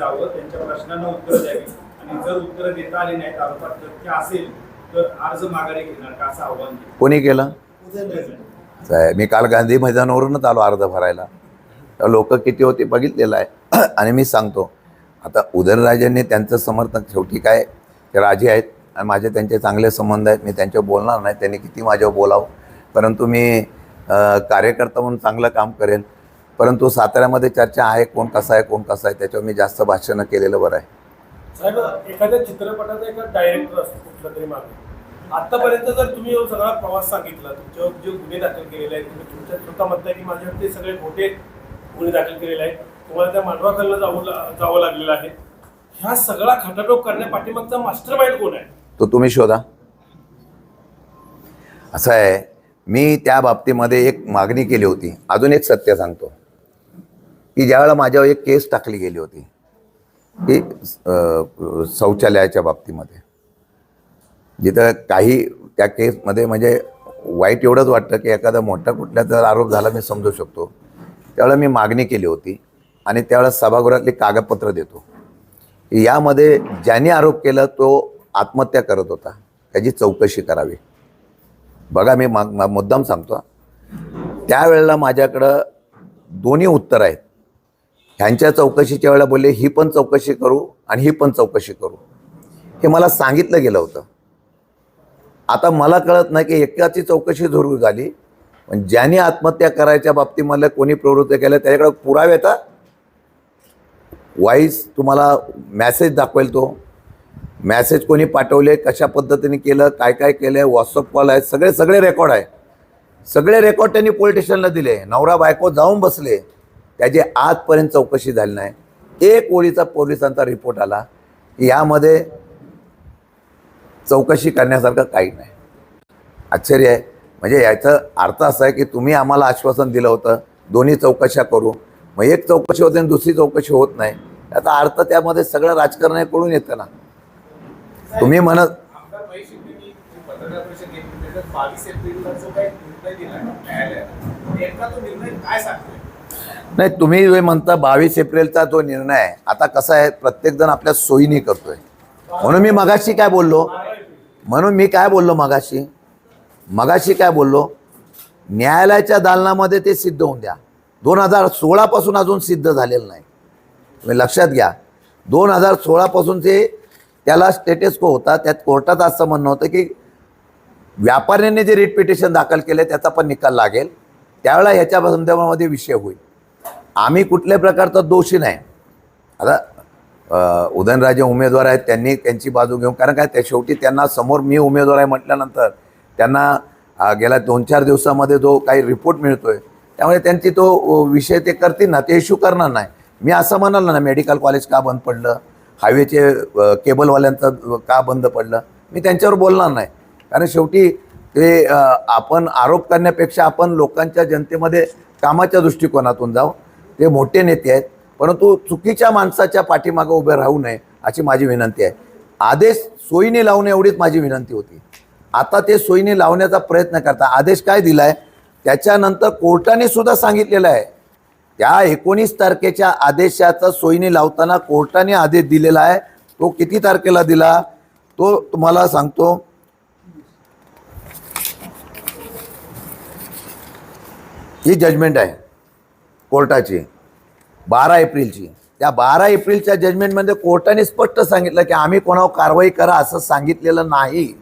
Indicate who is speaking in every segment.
Speaker 1: जावं त्यांच्या प्रश्नांना उत्तर द्यावी. आणि जर उत्तर देता आली नाहीत आरोपात तथ्य असेल तर अर्ज माघारी घेणार का असं आव्हान
Speaker 2: कोणी केलं? साहेब, मी काल गांधी मैदानावरूनच आलो अर्ज भरायला. लोक किती होते बघितलेलं आहे. आणि मी सांगतो आता उदयनराजेंनी त्यांचं समर्थन शेवटी काय ते राजे आहेत आणि माझे त्यांचे चांगले संबंध आहेत मी त्यांच्यावर बोलणार नाही त्यांनी किती माझ्यावर बोलावं. परंतु मी कार्यकर्ता म्हणून चांगलं काम करेन. परंतु साताऱ्यामध्ये चर्चा आहे कोण कसा आहे कोण कसा आहे त्याच्यावर मी जास्त भाषणं केलेलं बरं आहे.
Speaker 3: साहेब एखाद्या चित्रपटाचा एक डायरेक्टर असतो कुठला तरी मागे. आतापर्यंत जर तुम्ही सगळा प्रवास सांगितला तुमच्यावर जे गुन्हे दाखल केलेले आहेत तुम्ही तुमच्या स्वतः म्हणताय की माझ्यावर ते सगळे खोटे गुन्हे दाखल केलेले आहेत. तुम्हाला त्या जावं लागलेलं आहे. ह्या सगळा खटाटोप करण्यापाठीमागचा मास्टर माइंड कोण आहे?
Speaker 2: तो तुम्ही शोधा. असं आहे मी त्या बाबतीमध्ये एक मागणी केली होती. अजून एक सत्य सांगतो. की ज्यावेळेला माझ्यावर एक केस टाकली गेली होती की शौचालयाच्या बाबतीमध्ये. जिथं काही त्या केसमध्ये म्हणजे वाईट एवढंच वाटतं की एखादा मोठा कुठला जर आरोप झाला मी समजू शकतो. त्यावेळेला मी मागणी केली होती आणि त्यावेळेला सभागृहातली कागदपत्र देतो. यामध्ये ज्याने आरोप केला तो आत्महत्या करत होता. त्याची चौकशी करावी. बघा मी मा मा- मुद्दाम सांगतो. त्यावेळेला माझ्याकडं दोन्ही उत्तर आहेत. ह्यांच्या चौकशीच्या वेळेला बोलले ही पण चौकशी करू आणि ही पण चौकशी करू. हे मला सांगितलं गेलं होतं. आता मला कळत नाही की एकाची चौकशी जरूर झाली पण ज्याने आत्महत्या करायच्या बाबतीमध्ये कोणी प्रवृत्त केलं त्याच्याकडे पुरावे येतात वाईस तुम्हाला मॅसेज दाखवेल तो मॅसेज कोणी पाठवले कशा पद्धतीने केलं काय काय केलं व्हॉट्सअप कॉल आहेत सगळे सगळे रेकॉर्ड आहे. सगळे रेकॉर्ड त्यांनी पोलीस स्टेशनला दिले. नवरा बायको जाऊन बसले. त्याची आजपर्यंत चौकशी झाली नाही. एक ओळीचा पोलिसांचा रिपोर्ट आला की यामध्ये चौकशी करण्यासारखं काही नाही. आश्चर्य आहे. म्हणजे याचा अर्थ असा आहे की तुम्ही आम्हाला आश्वासन दिलं होतं दोन्ही चौकशा करू. मग एक चौकशी होते आणि दुसरी चौकशी होत नाही. याचा अर्थ त्यामध्ये सगळं राजकारण कळून येतं ना. तुम्ही म्हणत
Speaker 1: बावीस एप्रिलला जो काही निर्णय दिला न्यायालयानं नेमका तो निर्णय काय सांगतोय?
Speaker 2: नाही तुम्ही जे म्हणता बावीस एप्रिलचा जो निर्णय आहे आता कसा आहे? प्रत्येकजण आपल्या सोयीने करतोय. म्हणून मी मगाशी काय बोललो? म्हणून मी काय बोललो मगाशी? मगाशी काय बोललो? न्यायालयाच्या दालनामध्ये ते सिद्ध होऊन द्या. दोन हजार सोळापासून अजून सिद्ध झालेलं नाही. तुम्ही लक्षात घ्या. दोन हजार सोळापासून ते त्याला स्टेटस को होता त्यात कोर्टात असं म्हणणं होतं की व्यापाऱ्यांनी जे रिट पिटिशन दाखल केलं त्याचा पण निकाल लागेल. त्यावेळेला ह्याच्या संदर्भामध्ये विषय होईल. आम्ही कुठल्याही प्रकारचा दोषी नाही. आता उदयनराजे उमेदवार आहेत त्यांनी त्यांची बाजू घेऊन कारण काय त्या शेवटी त्यांना समोर मी उमेदवार आहे म्हटल्यानंतर त्यांना गेल्या दोन चार दिवसामध्ये जो काही रिपोर्ट मिळतोय त्यामुळे त्यांची तो विषय ते करतील ना ते इश्यू करणार नाही. मी असं म्हणाल ना मेडिकल कॉलेज का बंद पडलं? हायवेचे केबलवाल्यांचं का बंद पडलं? मी त्यांच्यावर बोलणार नाही. कारण शेवटी ते आपण आरोप करण्यापेक्षा आपण लोकांच्या जनतेमध्ये कामाच्या दृष्टिकोनातून जाऊ. ते मोठे नेते आहेत परंतु चुकीच्या माणसाच्या पाठीमागं उभे राहू नये अशी माझी विनंती आहे. आदेश सोयीने लावणे एवढीच माझी विनंती होती. आता ते सोयीने लावण्याचा प्रयत्न करता आदेश काय दिला आहे त्याच्यानंतर कोर्टाने सुद्धा सांगितलेलं आहे. त्या एकोणीस तारखेच्या आदेशाचा सोयीने लावताना कोर्टाने आदेश दिलेला आहे. तो किती तारखेला दिला? तो तुम्हाला सांगतो. ही जजमेंट आहे. कोर्टाची. बारा एप्रिलची. त्या बारा एप्रिलच्या जजमेंटमध्ये कोर्टाने स्पष्ट सांगितलं की आम्ही कोणावर कारवाई करा असं सांगितलेलं नाही.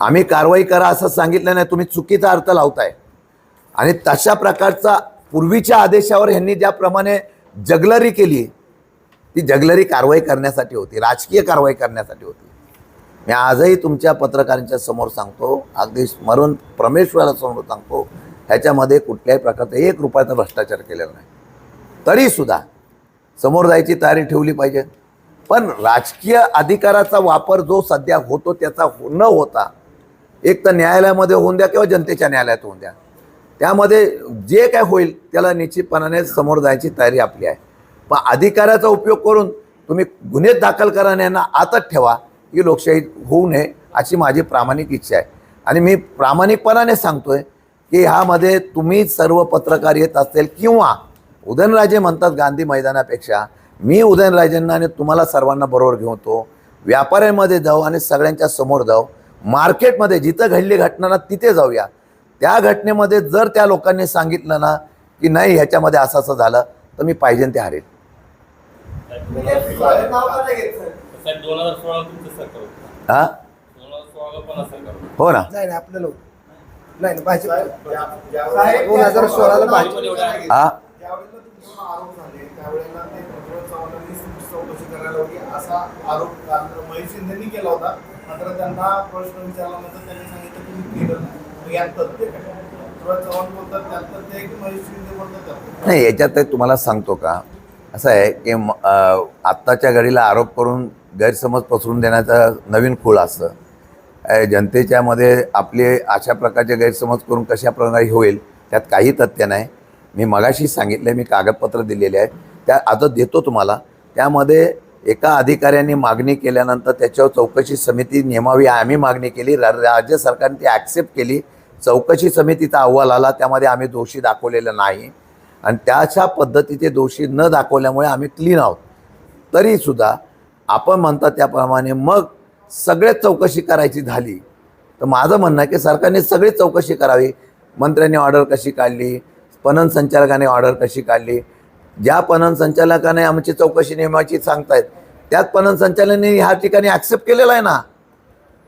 Speaker 2: आम्ही कारवाई करा असं सांगितलं नाही. तुम्ही चुकीचा अर्थ लावताय. आणि तशा प्रकारचा पूर्वीच्या आदेशावर ह्यांनी ज्याप्रमाणे जगलरी केली ती जगलरी कारवाई करण्यासाठी होती. राजकीय कारवाई करण्यासाठी होती. मी आजही तुमच्या पत्रकारांच्या समोर सांगतो अगदी स्मरण परमेश्वरासमोर सांगतो ह्याच्यामध्ये कुठल्याही प्रकारचा एक रुपयाचा भ्रष्टाचार केलेला नाही. तरीसुद्धा समोर जायची तयारी ठेवली पाहिजे. पण राजकीय अधिकाराचा वापर जो सध्या होतो त्याचा हो-, न होता एक तर न्यायालयामध्ये होऊन द्या किंवा जनतेच्या न्यायालयात होऊन द्या. त्यामध्ये जे काय होईल त्याला निश्चितपणाने समोर जायची तयारी आपली आहे. पण अधिकाराचा उपयोग करून तुम्ही गुन्हे दाखल करा यांना आतच ठेवा ही लोकशाही होऊ नये अशी माझी प्रामाणिक इच्छा आहे. आणि मी प्रामाणिकपणाने सांगतोय की ह्यामध्ये तुम्ही सर्व पत्रकार येत असेल किंवा उदयनराजे म्हणतात गांधी मैदानापेक्षा मी उदयनराजेंना आणि तुम्हाला सर्वांना बरोबर घेऊन तो व्यापाऱ्यांमध्ये जाऊ आणि सगळ्यांच्या समोर जाऊ. मार्केटमध्ये जिथं घडली घटना ना तिथे जाऊया. त्या घटनेमध्ये जर त्या लोकांनी सांगितलं ना की नाही ह्याच्यामध्ये असं असं झालं तर मी पाहिजे ते हरेल. हा? हो ना.
Speaker 4: नाही भाजप दोन हजार सोळाला
Speaker 5: भाजप.
Speaker 2: हा.
Speaker 1: असा
Speaker 2: याच्यात ते तुम्हाला सांगतो का? असं आहे की आत्ताच्या घडीला आरोप करून गैरसमज पसरून देण्याचा नवीन खूळ असतं. जनतेच्यामध्ये आपले अशा प्रकारचे गैरसमज करून कशा प्रकारे होईल त्यात काही तथ्य नाही. मी मगाशी सांगितलं मी कागदपत्र दिलेले आहे त्या आता देतो तुम्हाला. त्यामध्ये एका अधिकाऱ्यांनी मागणी केल्यानंतर त्याच्यावर चौकशी समिती नेमावी आम्ही मागणी केली. रा- राज्य सरकारने ती ॲक्सेप्ट केली. चौकशी समितीचा अहवाल आला त्यामध्ये आम्ही दोषी दाखवलेलं नाही. आणि त्याच्या पद्धतीचे दोषी न दाखवल्यामुळे आम्ही क्लीन आहोत. तरीसुद्धा आपण म्हणता त्याप्रमाणे मग सगळ्यात चौकशी करायची झाली. तर माझं म्हणणं आहे की सरकारने सगळी चौकशी करावी. मंत्र्यांनी ऑर्डर कशी काढली? पणन संचालकाने ऑर्डर कशी काढली? ज्या पणन संचालकाने आमची चौकशी नेमाची सांगतायत त्याच पणन संचालकाने ह्या ठिकाणी ॲक्सेप्ट केलेला आहे ना?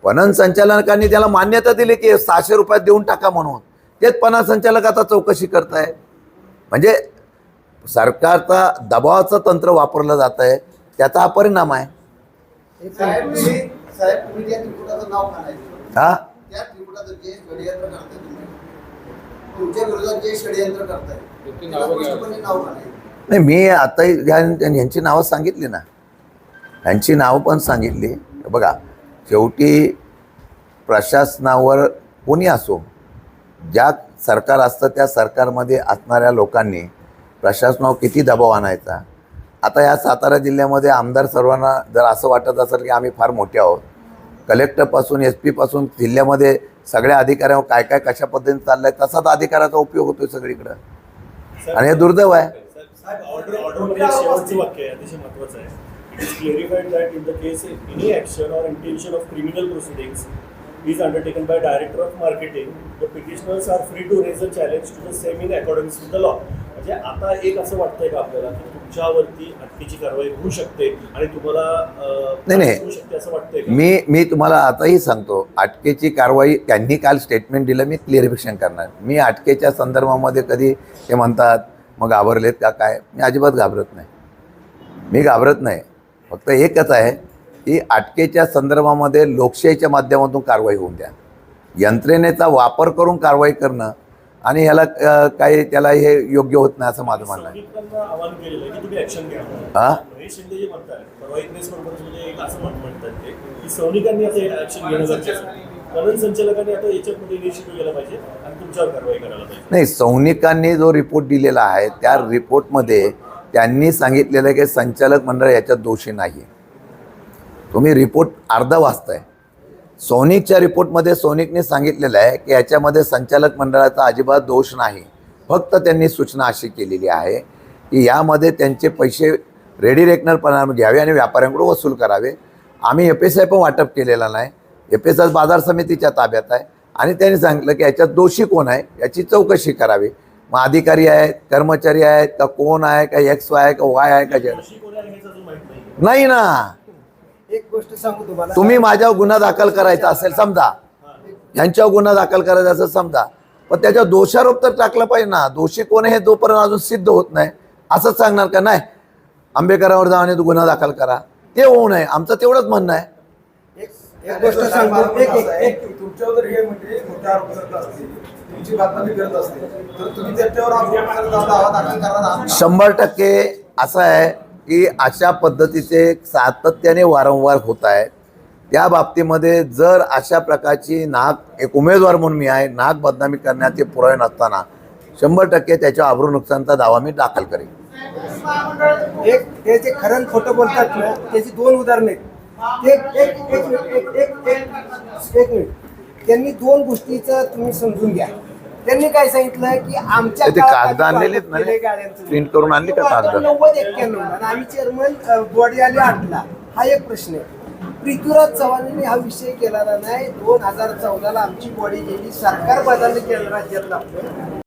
Speaker 2: पणन संचालकांनी त्याला मान्यता दिली की सहाशे रुपयात देऊन टाका म्हणून. तेच पणन संचालक आता चौकशी करताय. म्हणजे सरकारचा दबावाचं तंत्र वापरलं जात आहे त्याचा हा परिणाम आहे
Speaker 6: साहेब तुम्ही साहेब तुम्ही त्या त्रिकुटाचं नाव म्हणायचं.
Speaker 2: हा?
Speaker 6: त्या त्रिकुटाचं जे षडयंत्र करताय तुम्ही. तुमच्या विरोधात जे षडयंत्र करताय
Speaker 5: त्याची
Speaker 6: त्याला
Speaker 5: नावं घ्या.
Speaker 6: स्पष्टपणे नाव म्हणायचं.
Speaker 2: नाही मी आता यांची नावं सांगितली ना. यांची नावं पण सांगितली. बघा शेवटी प्रशासनावर कोणी असो ज्या सरकार असतं त्या सरकारमध्ये असणाऱ्या लोकांनी प्रशासनावर किती दबाव आणायचा? आता या सातारा जिल्ह्यामध्ये आमदार सर्वांना जर असं वाटत असेल की आम्ही फार मोठे आहोत कलेक्टरपासून एस पीपासून जिल्ह्यामध्ये सगळ्या अधिकाऱ्यांवर काय काय कशा पद्धतीने चाललंय तसाच अधिकाराचा उपयोग होतोय सगळीकडं. आणि हे दुर्दैव आहे.
Speaker 3: साहेब ऑर्डर ऑर्डरमध्ये शेवटचं वाक्य आहे अतिशय महत्वाचं आहे. It is clarified that in the case any action or intention of criminal म्हणजे आता एक असं वाटतंय का आपल्याला की तुमच्यावरती अटकेची कारवाई होऊ शकते आणि तुम्हाला
Speaker 2: नाही, नाही.
Speaker 3: होऊ शकते असं वाटतंय का?
Speaker 2: मी मी तुम्हाला आताही सांगतो अटकेची कारवाई त्यांनी काल स्टेटमेंट दिलं मी क्लिअरिफिकेशन करणार. मी अटकेच्या संदर्भामध्ये कधी ते म्हणतात मग घाबरलेत का काय? मी अजिबात घाबरत नाही. मी घाबरत नाही. फक्त एकच आहे की अटकेच्या संदर्भामध्ये लोकशाहीच्या माध्यमातून कारवाई होऊन द्या. यंत्रणेचा वापर करून कारवाई करणं आणि ह्याला काही त्याला हे योग्य होत नाही असं माझं म्हणणं आहे.
Speaker 3: सौनिकांना आवाहन केलेलं आहे की तुम्ही ऍक्शन घ्या.
Speaker 2: हा
Speaker 3: महेश शिंदे जे म्हणतात परवा एक प्रेस कॉन्फरन्समध्ये एक असं म्हण- म्हणतात ते की सैनिकांनी आता ऍक्शन घेणं गरजेचं आहे. पणन संचालकांनी आता याच्यामध्ये इनिशिएटिव्ह गेला पाहिजे आणि तुमच्यावर कारवाई करायला पाहिजे.
Speaker 2: नाही सैनिकांनी जो रिपोर्ट दिलेला आहे त्या रिपोर्टमध्ये त्यांनी सांगितलेलं आहे की संचालक मंडळ याच्यात दोषी नाही. तुम्ही रिपोर्ट अर्धा वाचताय. सोनिकच्या रिपोर्टमध्ये सोनिकने सांगितलेलं आहे की याच्यामध्ये संचालक मंडळाचा अजिबात दोष नाही. फक्त त्यांनी सूचना अशी केलेली आहे की यामध्ये त्यांचे पैसे रेडी रेकनर घ्यावे आणि व्यापाऱ्यांकडून वसूल करावे. आम्ही एफ एस आय पण वाटप केलेला नाही. एफ एस आय बाजार समितीच्या ताब्यात आहे आणि त्यांनी सांगितलं की याच्यात दोषी कोण आहे याची चौकशी करावी. मग अधिकारी आहेत कर्मचारी आहेत का कोण आहे का एक्स वाय आहे का वाय आहे का जेड
Speaker 3: नाही
Speaker 2: ना.
Speaker 4: एक गोष्ट सांगू तुम्हाला.
Speaker 2: तुम्ही माझ्यावर गुन्हा दाखल करायचा असेल समजा. यांच्यावर गुन्हा दाखल करायचा असेल समजा. पण त्याच्यावर दोषारोप तर टाकला पाहिजे ना. दोषी कोण आहे हे जोपर्यंत अजून सिद्ध होत नाही. असंच सांगणार का? नाही. आंबेकरांवर जाऊन गुन्हा दाखल करा. ते होऊ नये. आमचं तेवढंच म्हणणं आहे.
Speaker 4: एक गोष्ट सांगतो एक एक एक.
Speaker 1: तुमच्यावर जर हे म्हणजे मोठे आरोप करत असतील तुमची बातमी करत असतील तर तुम्ही त्याच्यावर आरोप
Speaker 6: करणार आहात
Speaker 2: शंभर टक्के असं आहे. की अशा पद्धतीचे सातत्याने वारंवार होत आहेत त्या बाबतीमध्ये जर अशा प्रकारची नाक एक उमेदवार म्हणून मी आहे नाक बदनामी करण्याचे पुरावे नसताना शंभर टक्के त्याच्या आबरू नुकसानचा दावा मी दाखल करेन.
Speaker 4: एक त्याचे जे खरं खोटं बोलतात ना त्याची दोन उदाहरणे. एक एक एक त्यांनी दोन गोष्टीचं तुम्ही समजून घ्या. त्यांनी काय सांगितलं की आमच्या
Speaker 2: ते कागद
Speaker 4: आम्ही
Speaker 2: आणलेले आहेत
Speaker 4: वाटप केलंय
Speaker 2: ना? प्रिंट करून आणली का कागद?
Speaker 4: नव्वद एक्क्याण्णव आणि आम्ही चेअरमन बॉडी आली आठला. हा एक प्रश्न आहे. पृथ्वीराज चव्हाणांनी हा विषय केलेला नाही. दोन हजार चौदाला आमची बॉडी गेली. सरकार बदललं केलं राज्यातलं. आपलं